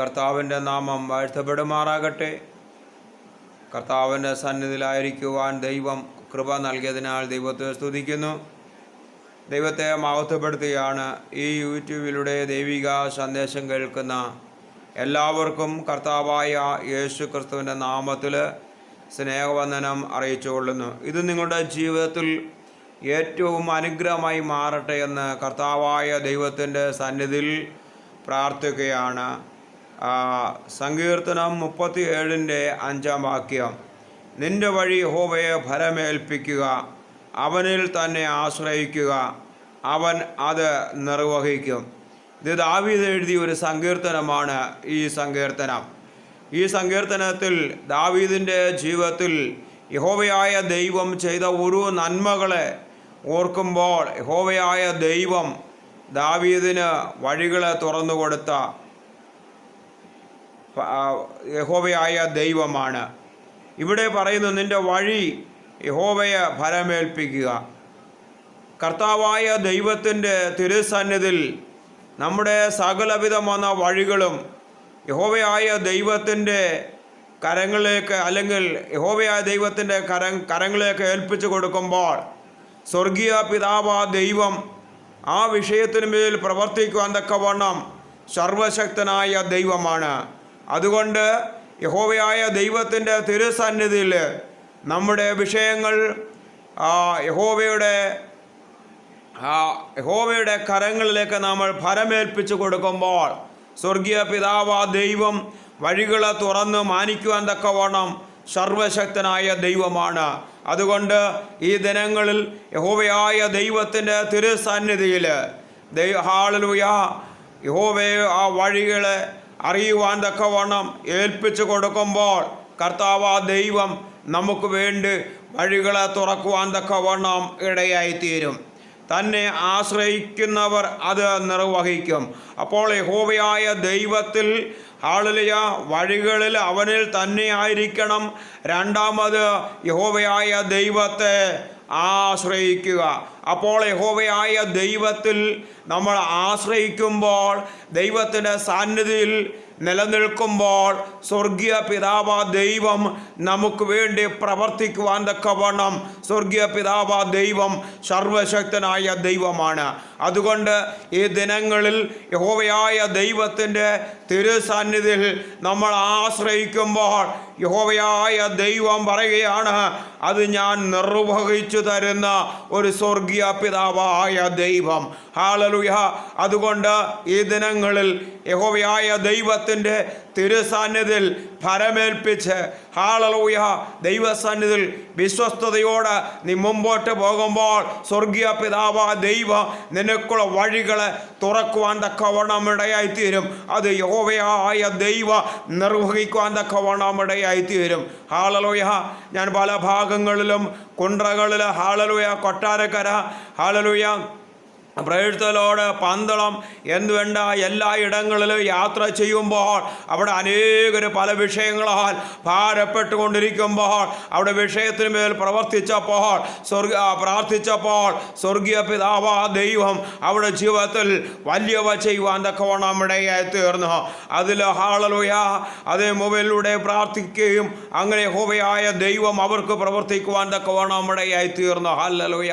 കർത്താവിന്റെ നാമം വാഴ്ത്തപ്പെടുമാറാകട്ടെ. കർത്താവിന്റെ സന്നിധിയിലായിരിക്കുവാൻ ദൈവം കൃപ നൽകിയതിനാൽ ദൈവത്തെ സ്തുതിക്കുന്നു. ദൈവത്തെ മഹത്വപ്പെടുത്തുകയാണ് ഈ യൂട്യൂബിലൂടെ ദൈവിക സന്ദേശം കേൾക്കുന്ന എല്ലാവർക്കും കർത്താവായ യേശു ക്രിസ്തുവിന്റെ നാമത്തിൽ സ്നേഹവന്ദനം അറിയിച്ചുകൊള്ളുന്നു ഇത് നിങ്ങളുടെ ജീവിതത്തിൽ ഏറ്റവും അനുഗ്രഹമായി മാറട്ടെ എന്ന് കർത്താവായ ദൈവത്തിന്റെ സന്നിധിയിൽ പ്രാർത്ഥിക്കുകയാണ്. സങ്കീർത്തനം മുപ്പത്തി ഏഴിന്റെ അഞ്ചാം വാക്യം. നിന്റെ വഴി ഹോവയെ ഫലമേൽപ്പിക്കുക അവനിൽ തന്നെ ആശ്രയിക്കുക അവൻ അത് നിർവഹിക്കും. ഇത് ദാവീദ് എഴുതിയ ഒരു സങ്കീർത്തനമാണ് ഈ സങ്കീർത്തനം. ഈ സങ്കീർത്തനത്തിൽ ദാവീദിന്റെ ജീവിതത്തിൽ യഹോവയായ ദൈവം ചെയ്ത ഒരു നന്മകളെ ഓർക്കുമ്പോൾ യഹോവയായ ദൈവം ദാവീദിന് വഴികളെ തുറന്നു കൊടുത്ത യഹോവയായ ദൈവമാണ്. ഇവിടെ പറയുന്നു നിന്റെ വഴി യഹോവയെ ഫലമേൽപ്പിക്കുക. കർത്താവായ ദൈവത്തിന്റെ തിരുസന്നിധിൽ നമ്മുടെ സകലവിധമായ വഴികളും യഹോവയായ ദൈവത്തിന്റെ കരങ്ങളിലേക്ക് അല്ലെങ്കിൽ യഹോവയായ ദൈവത്തിന്റെ കര കരങ്ങളിലേക്ക് ഏൽപ്പിച്ചു കൊടുക്കുമ്പോൾ സ്വർഗീയ പിതാവ ദൈവം ആ വിഷയത്തിന് മേൽ പ്രവർത്തിക്കുവാൻ തക്കവണ്ണം സർവശക്തനായ ദൈവമാണ്. അതുകൊണ്ട് യഹോവയായ ദൈവത്തിന്റെ തിരുസന്നിധിയിൽ നമ്മുടെ വിഷയങ്ങൾ യഹോവയുടെ യഹോവയുടെ കരങ്ങളിലേക്ക് നമ്മൾ ഫലമേൽപ്പിച്ചു കൊടുക്കുമ്പോൾ സ്വർഗീയ പിതാവ ദൈവം വഴികളെ തുറന്ന് മാനിക്കുവാൻ തക്കവണ്ണം സർവശക്തനായ ദൈവമാണ്. അതുകൊണ്ട് ഈ ദിനങ്ങളിൽ യഹോവയായ ദൈവത്തിന്റെ തിരുസന്നിധിയിൽ ദൈവ ഹാളലുയ യഹോവയെ ആ വഴികളെ അറിയുവാൻ തക്കവണ്ണം ഏൽപ്പിച്ചു കൊടുക്കുമ്പോൾ കർത്താവ് ദൈവം നമുക്ക് വേണ്ടി വഴികളെ തുറക്കുവാൻ തക്കവണ്ണം ഇടയായിത്തീരും. തന്നെ ആശ്രയിക്കുന്നവർ അത് നിർവഹിക്കും. അപ്പോൾ യഹോവയായ ദൈവത്തിൽ ആളിലിയ വഴികളിൽ അവനിൽ തന്നെ ആയിരിക്കണം. രണ്ടാമത് യഹോവയായ ദൈവത്തെ ആശ്രയിക്കുക. അപ്പോൾ യഹോവയായ ദൈവത്തിൽ നമ്മൾ ആശ്രയിക്കുമ്പോൾ ദൈവത്തിന്റെ സാന്നിധ്യത്തിൽ നിലനിൽക്കുമ്പോൾ സ്വർഗീയ പിതാവ ദൈവം നമുക്ക് വേണ്ടി പ്രവർത്തിക്കുവാൻ തക്കവണ്ണം സ്വർഗീയ പിതാവ ദൈവം സർവശക്തനായ ദൈവമാണ്. അതുകൊണ്ട് ഈ ദിനങ്ങളിൽ യഹോവയായ ദൈവത്തിന്റെ തിരുസന്നിധിയിൽ നമ്മൾ ആശ്രയിക്കുമ്പോൾ യഹോവയായ ദൈവം പറയുകയാണ് അത് ഞാൻ നിർവഹിച്ചു തരുന്ന ഒരു സ്വർഗീയ പിതാവായ ദൈവം. ഹാളലുയ അതുകൊണ്ട് ഈ ദിനങ്ങളിൽ യഹോവയായ ദൈവത്തിന്റെ തിരുസാന്നിധിയിൽ ഫലമേൽപ്പിച്ച് ഹാളലൂയ ദൈവസാന്നിധിയിൽ വിശ്വസ്തയോടെ നീ മുമ്പോട്ട് പോകുമ്പോൾ സ്വർഗീയ പിതാവ ദൈവ നിനക്കുള്ള വഴികളെ തുറക്കുവാൻ തക്കവണ്ണം ഇടയായിത്തീരും അത് യോവയായ ദൈവ നിർവഹിക്കുവാൻ തക്കവണ്ണം ഹാളലൂയ ഞാൻ പല ഭാഗങ്ങളിലും കുണ്ട്രകളിൽ ഹാളലൂയ കൊട്ടാരക്കര ഹാളലൂയ പ്രേഴ്ത്തലോട് പന്തളം എന്തുവേണ്ട എല്ലാ ഇടങ്ങളിലും യാത്ര ചെയ്യുമ്പോൾ അവിടെ അനേകർ പല വിഷയങ്ങളാൽ ഭാരപ്പെട്ടുകൊണ്ടിരിക്കുമ്പോൾ അവിടെ വിഷയത്തിന് മേൽ പ്രവർത്തിച്ചപ്പോൾ സ്വർഗ പ്രാർത്ഥിച്ചപ്പോൾ സ്വർഗീയ പിതാവ ദൈവം അവിടെ ജീവിതത്തിൽ വലിയവ ചെയ്യുവാൻ തക്കവണ്ണം ഇടയായി തീർന്നു. അതിൽ ഹാളലുയ അതേ മൊബൈലിലൂടെ പ്രാർത്ഥിക്കുകയും അങ്ങനെ ഹോവയായ ദൈവം അവർക്ക് പ്രവർത്തിക്കുവാൻ തക്കവണ്ണം ഇടയായി തീർന്നു. ഹല്ലലുയ.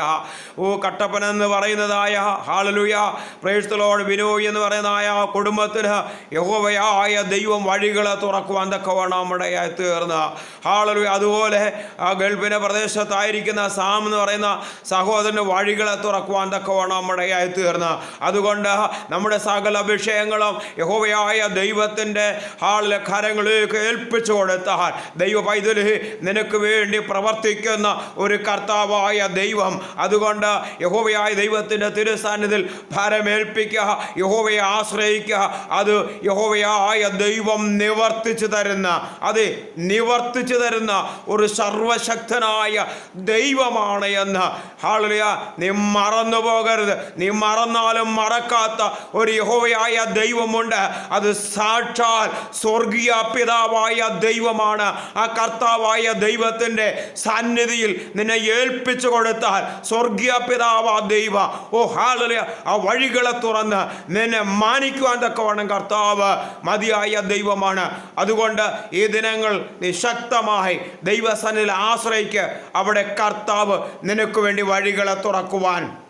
ഓ കട്ടപ്പന എന്ന് പറയുന്നതായ ഹാളലുയ പ്രേഴ്ത്തലോട് വിനോയ് എന്ന് പറയുന്നതായ കുടുംബത്തിന് യഹോവയായ ദൈവം വഴികളെ തുറക്കുവാൻ തക്കവണ്ണം ഇടയായി തീർന്ന. ഹാളലുയ അതുപോലെ ആ ഗൾഫിന് പ്രദേശത്തായിരിക്കുന്ന സാം എന്ന് പറയുന്ന സഹോദരന് വഴികളെ തുറക്കുവാൻ തക്കവണ്ണം ഇടയായി തീർന്ന. അതുകൊണ്ട് നമ്മുടെ സകല വിഷയങ്ങളും യഹോവയായ ദൈവത്തിന്റെ ഹാളിലെ കരങ്ങളിലേക്ക് ഏൽപ്പിച്ചു കൊടുത്താൽ ദൈവ പൈതലി നിനക്ക് വേണ്ടി പ്രവർത്തിക്കുന്ന ഒരു കർത്താവായ ദൈവം. അതുകൊണ്ട് യഹോവയായ ദൈവത്തിന്റെ തിരുസാന്നിധിൽ ഭാരമേൽപ്പിക്കുക യഹോവയെ ആശ്രയിക്കുക. അത് യഹോവയായ ദൈവം നിവർത്തിച്ചു തരുന്ന അത് നിവർത്തിച്ചു തരുന്ന ഒരു സർവശക്തനായ ദൈവമാണ് എന്ന്. ഹാളിയ നീ മറന്നു പോകരുത്. നീ മറന്നാലും മറക്കാത്ത ഒരു യഹോവയായ ദൈവമുണ്ട്. അത് സാക്ഷാൽ സ്വർഗീയ പിതാവായ ദൈവമാണ്. ആ കർത്താവായ ദൈവത്തിന്റെ സന്നിധിയിൽ നിന്നെ ഏൽപ്പിച്ചു കൊടുത്താൽ സ്വർഗീയ പിതാവ ദൈവ. ഓ ഹാ ഹാലലുയ ആ വഴികളെ തുറന്ന് നിന്നെ മാനിക്കുവാൻ തക്കവണ്ണം കർത്താവ് മതിയായ ദൈവമാണ്. അതുകൊണ്ട് ഈ ദിനങ്ങൾ നിശക്തമായി ദൈവസനിൽ ആശ്രയിക്ക്. അവിടെ കർത്താവ് നിനക്ക് വേണ്ടി വഴികളെ തുറക്കുവാൻ.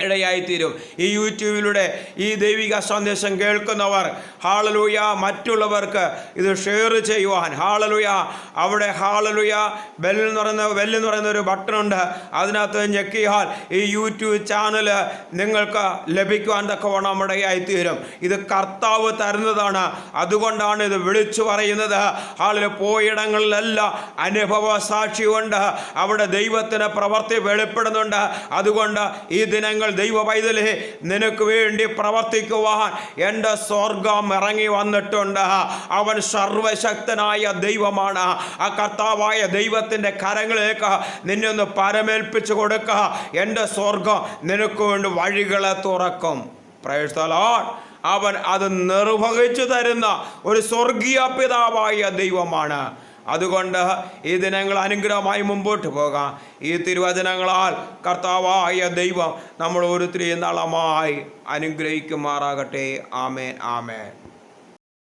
ഇടയായിത്തീരും. ഈ യൂട്യൂബിലൂടെ ഈ ദൈവിക സന്ദേശം കേൾക്കുന്നവർ ഹാളലുയ മറ്റുള്ളവർക്ക് ഇത് ഷെയർ ചെയ്യുവാൻ. ഹാളലുയ അവിടെ ഹാളലുയ ബെല്ലെന്ന് പറയുന്ന ബെല്ലെന്ന് പറയുന്ന ഒരു ബട്ടണുണ്ട്. അതിനകത്ത് ഞെക്കിയാൽ ഈ യൂട്യൂബ് ചാനൽ നിങ്ങൾക്ക് ലഭിക്കുവാൻ തക്കവണ്ണം ഇടയായിത്തീരും ഇത് കർത്താവ് തരുന്നതാണ്. അതുകൊണ്ടാണ് ഇത് വിളിച്ചു പറയുന്നത്. ഹാളിൽ പോയിടങ്ങളിലെല്ലാം അനുഭവ സാക്ഷിയുണ്ട്. അവിടെ ദൈവത്തിന് പ്രവർത്തി വെളിപ്പെടുന്നുണ്ട്. അതുകൊണ്ട് ഈ ദിനങ്ങൾ ദൈവ പൈതലേ നിനക്ക് വേണ്ടി പ്രവർത്തിക്കുവാൻ എന്റെ സ്വർഗം ഇറങ്ങി വന്നിട്ടുണ്ട്. അവൻ സർവശക്തനായ ദൈവമാണ്. ആ കർത്താവായ ദൈവത്തിന്റെ കരങ്ങളിലേക്ക് നിന്നെ ഒന്ന് പരമേൽപ്പിച്ചു കൊടുക്കുക എന്റെ സ്വർഗം നിനക്ക് വേണ്ടി വഴികളെ തുറക്കും. The അവൻ അത് നിർവഹിച്ചു തരുന്ന ഒരു സ്വർഗീയ പിതാവായ ദൈവമാണ്. അതുകൊണ്ട് ഈ ദിനങ്ങൾ അനുഗ്രഹമായി മുമ്പോട്ട് പോകാം. ഈ തിരുവചനങ്ങളാൽ കർത്താവായ ദൈവം നമ്മൾ ഓരോരുത്തരെയും നളമായി അനുഗ്രഹിക്കുമാറാകട്ടെ. ആമേൻ ആമേൻ.